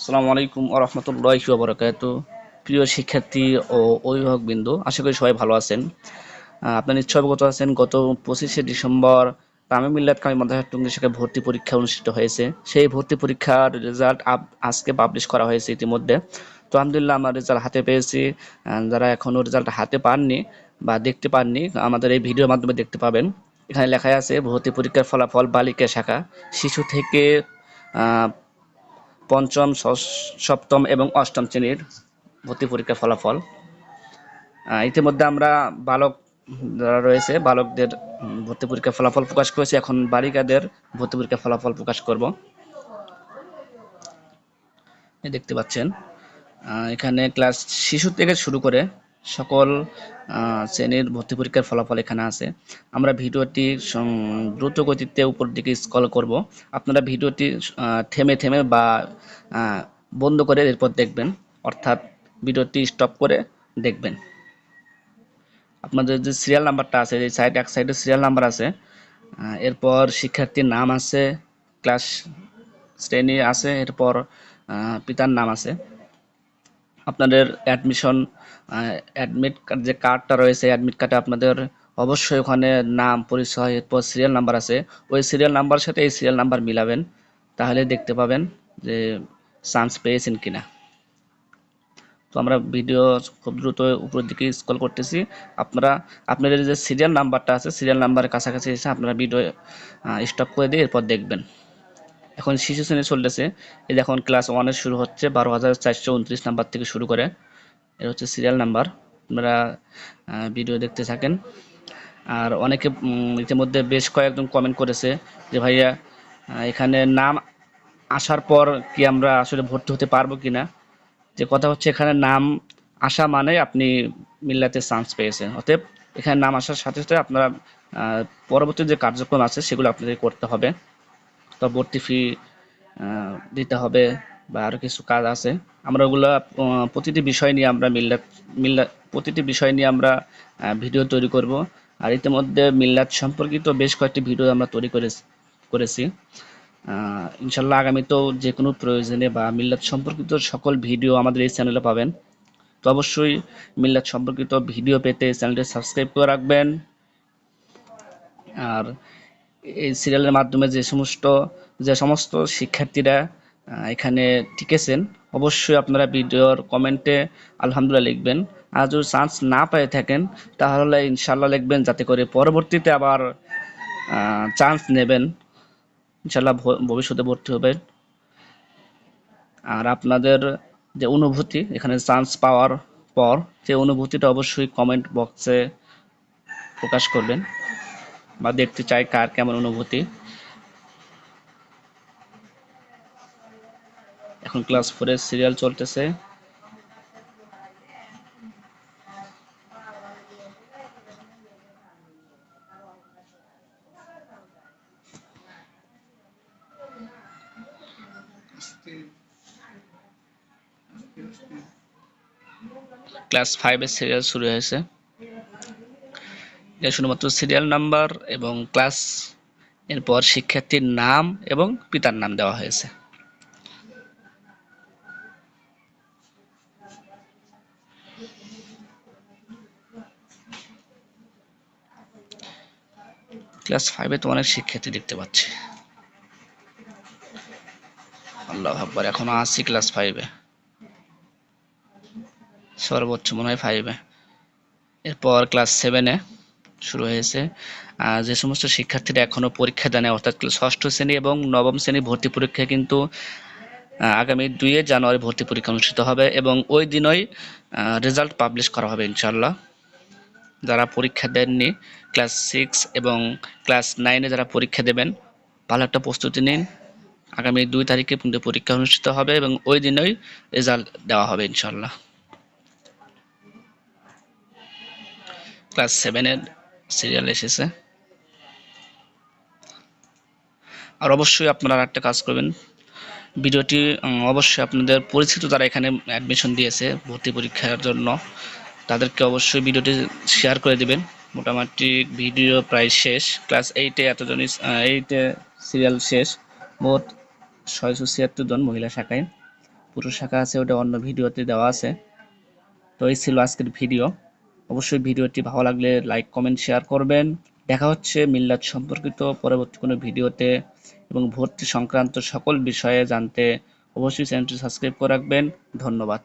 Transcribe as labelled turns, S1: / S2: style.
S1: আসসালামু আলাইকুম আরহামতুল্লাহি বরকাত প্রিয় শিক্ষার্থী ও অভিভাবকবৃন্দ আশা করি সবাই ভালো আছেন। আপনারা নিশ্চয় অবগত আছেন, গত পঁচিশে ডিসেম্বর তামিম মিল্লাত কামি মাদ্রাসা টুঙ্গি শাখায় ভর্তি পরীক্ষা অনুষ্ঠিত হয়েছে। সেই ভর্তি পরীক্ষার রেজাল্ট আজকে পাবলিশ করা হয়েছে ইতিমধ্যে। তো আলহামদুলিল্লাহ আমরা রেজাল্ট হাতে পেয়েছি। যারা এখনও রেজাল্ট হাতে পাননি বা দেখতে পাননি, আমাদের এই ভিডিওর মাধ্যমে দেখতে পাবেন। এখানে লেখা আছে, ভর্তি পরীক্ষার ফলাফল বালিকা শাখা। শিশু থেকে পঞ্চম সপ্তম এবং অষ্টম শ্রেণির ভর্তি পরীক্ষার ফলাফল। ইতিমধ্যে আমরা বালক যারা রয়েছে, বালকদের ভর্তি পরীক্ষার ফলাফল প্রকাশ করেছি। এখন বালিকাদের ভর্তি পরীক্ষার ফলাফল প্রকাশ করব। দেখতে পাচ্ছেন। এখানে ক্লাস শিশু থেকে শুরু করে সকল শ্রেণির ভর্তি পরীক্ষার ফলাফল এখানে আছে। আমরা ভিডিওটি দ্রুত গতিতে উপর দিকে স্ক্রল করব। আপনারা ভিডিওটি থেমে থেমে বা বন্ধ করে এরপর দেখবেন। অর্থাৎ ভিডিওটি স্টপ করে দেখবেন। আপনাদের যে সিরিয়াল নাম্বারটা আছে, এই সাইড এক সাইডে সিরিয়াল নাম্বার আছে এরপর শিক্ষার্থীর নাম আছে ক্লাস শ্রেণি আছে, এরপর পিতার নাম আছে। আপনাদের অ্যাডমিশন অ্যাডমিট কার্ড যে কার্ডটা রয়েছে অ্যাডমিট কার্ডে আপনাদের অবশ্যই ওখানে নাম, পরিচয়, এরপর সিরিয়াল নাম্বার আছে। ওই সিরিয়াল নাম্বার সাথে এই সিরিয়াল নাম্বার মিলাবেন। তাহলে দেখতে পাবেন যে চান্স পেয়েছেন কিনা। তো আমরা ভিডিও খুব দ্রুত উপরের দিকে স্ক্রল করতেছি। আপনারা, আপনাদের যে সিরিয়াল নাম্বারটা আছে সিরিয়াল নাম্বারের কাছাকাছি এসে আপনারা ভিডিও স্টপ করে দিয়ে এরপর দেখবেন। এখন শিশু শ্রেণি চলতেছে। এই যে এখন ক্লাস ওয়ানের শুরু হচ্ছে, বারো হাজার চারশো উনত্রিশ নাম্বার থেকে শুরু করে। এর হচ্ছে সিরিয়াল নাম্বার আপনারা ভিডিও দেখতে থাকেন। আর অনেকে ইতিমধ্যে বেশ কয়েকজন কমেন্ট করেছে যে, ভাইয়া এখানে নাম আসার পর কি আমরা আসলে ভর্তি হতে পারব কি না যে কথা হচ্ছে, এখানে নাম আসা মানে আপনি মিল্লাতে চান্স পেয়েছেন। অতএব, এখানে নাম আসার সাথে সাথে আপনারা পরবর্তী যে কার্যক্রম আছে, সেগুলো আপনাদের করতে হবে। তো ভর্তি ফি দিতে হবে। বা আরও কিছু কাজ আছে। আমরা ওগুলো প্রতিটি বিষয় নিয়ে আমরা মিল্লাত মিল্লাত প্রতিটি বিষয় নিয়ে আমরা ভিডিও তৈরি করব। আর ইতিমধ্যে মিল্লাত সম্পর্কিত বেশ কয়েকটি ভিডিও আমরা তৈরি করে করেছি। ইনশাল্লাহ আগামীতেও যে কোনো প্রয়োজনে বা মিল্লাত সম্পর্কিত সকল ভিডিও আমাদের এই চ্যানেলে পাবেন। তো অবশ্যই মিল্লাত সম্পর্কিত ভিডিও পেতে চ্যানেলটি সাবস্ক্রাইব করে রাখবেন। আর এই সিরিয়ালের মাধ্যমে যে সমস্ত যে সমস্ত শিক্ষার্থীরা এখানে টিকেছেন অবশ্যই আপনারা ভিডিওর কমেন্টে আলহামদুলিল্লাহ লিখবেন। আর যদি চান্স না পেয়ে থাকেন, তাহলে ইনশাল্লাহ লিখবেন যাতে করে পরবর্তীতে আবার চান্স নেবেন। ইনশাল্লাহ ভবিষ্যতে ভর্তি হবেন। আর আপনাদের যে অনুভূতি, এখানে চান্স পাওয়ার পর, যে অনুভূতিটা অবশ্যই কমেন্ট বক্সে প্রকাশ করবেন। বা দেখতে চাই কার কেমন অনুভূতি। এখন ক্লাস ফোরের সিরিয়াল চলতেছে। ক্লাস ফাইভের সিরিয়াল শুরু হয়েছে। এটা শুধুমাত্র সিরিয়াল নাম্বার এবং ক্লাস এরপর শিক্ষার্থীর নাম এবং পিতার নাম দেওয়া হয়েছে। ক্লাস ফাইভে তো অনেক শিক্ষার্থী দেখতে পাচ্ছি। আল্লাহ ভাববার এখনও আছি ক্লাস ফাইভে সর্বোচ্চ মনে হয় ফাইভে এরপর ক্লাস সেভেনে শুরু হয়েছে। যে সমস্ত শিক্ষার্থীরা এখনও পরীক্ষা দেয় অর্থাৎ ষষ্ঠ শ্রেণি এবং নবম শ্রেণি ভর্তি পরীক্ষা কিন্তু আগামী দুইয়ে জানুয়ারি ভর্তি পরীক্ষা অনুষ্ঠিত হবে এবং ওই দিনই রেজাল্ট পাবলিশ করা হবে ইনশাল্লাহ যারা পরীক্ষা দেননি ক্লাস সিক্স এবং ক্লাস নাইনে যারা পরীক্ষা দেবেন, ভালো একটা প্রস্তুতি নিন। আগামী দুই তারিখে কিন্তু পরীক্ষা অনুষ্ঠিত হবে এবং ওই দিনই রেজাল্ট দেওয়া হবে ইনশাল্লাহ ক্লাস সেভেনের সিরিয়াল এসেছে। আর অবশ্যই আপনারা একটা কাজ করবেন। ভিডিওটি অবশ্যই আপনাদের পরিচিত যারা এখানে অ্যাডমিশন দিয়েছে ভর্তি পরীক্ষার জন্য তাদেরকে অবশ্যই ভিডিওটি শেয়ার করে দিবেন। মোটামুটি ভিডিও প্রায় শেষ। ক্লাস এইটে এতজন এইটে সিরিয়াল শেষ। মোট ছয়শো ছিয়াত্তর জন মহিলা শাখায়। পুরুষ শাখা আছে, ওটা অন্য ভিডিওতে দেওয়া আছে। তো এই ছিল আজকের ভিডিও। অবশ্যই ভিডিওটি ভালো লাগলে লাইক কমেন্ট শেয়ার করবেন। দেখা হচ্ছে মিল্লাত সম্পর্কিত পরবর্তী কোনো ভিডিওতে। এবং ভর্তি সংক্রান্ত সকল বিষয়ে জানতে অবশ্যই চ্যানেলটি সাবস্ক্রাইব করে রাখবেন। ধন্যবাদ।